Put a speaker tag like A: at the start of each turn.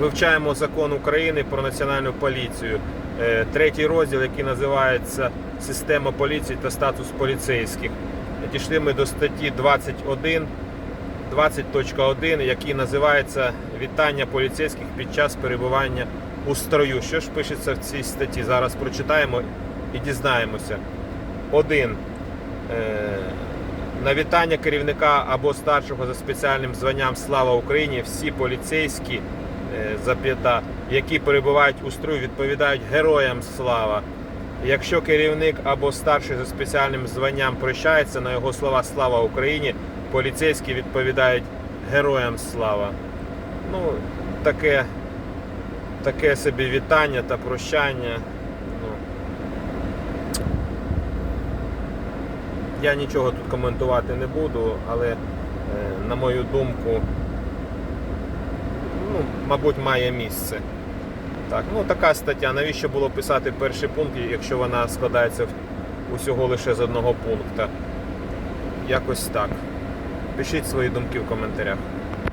A: вивчаємо закон України про національну поліцію. Е, Третій розділ, який називається Система поліції та статус поліцейських. Дійшли ми до статті 21, 20.1, який називається Вітання поліцейських під час перебування у строю. Що ж пишеться в цій статті? Зараз прочитаємо і дізнаємося. 1. На вітання керівника або старшого за спеціальним званням Слава Україні всі поліцейські, е, зап'ята, які перебувають у строю, відповідають героям слава. Якщо керівник або старший за спеціальним званням прощається на його слова Слава Україні, поліцейські відповідають героям слава. Ну, таке, таке собі вітання та прощання. Ну, я нічого тут коментувати не буду, але е, на мою думку, ну, мабуть, має місце. Так, ну така стаття. Навіщо було писати перший пункт, якщо вона складається усього лише з одного пункту? Якось так. Пишіть свої думки в коментарях.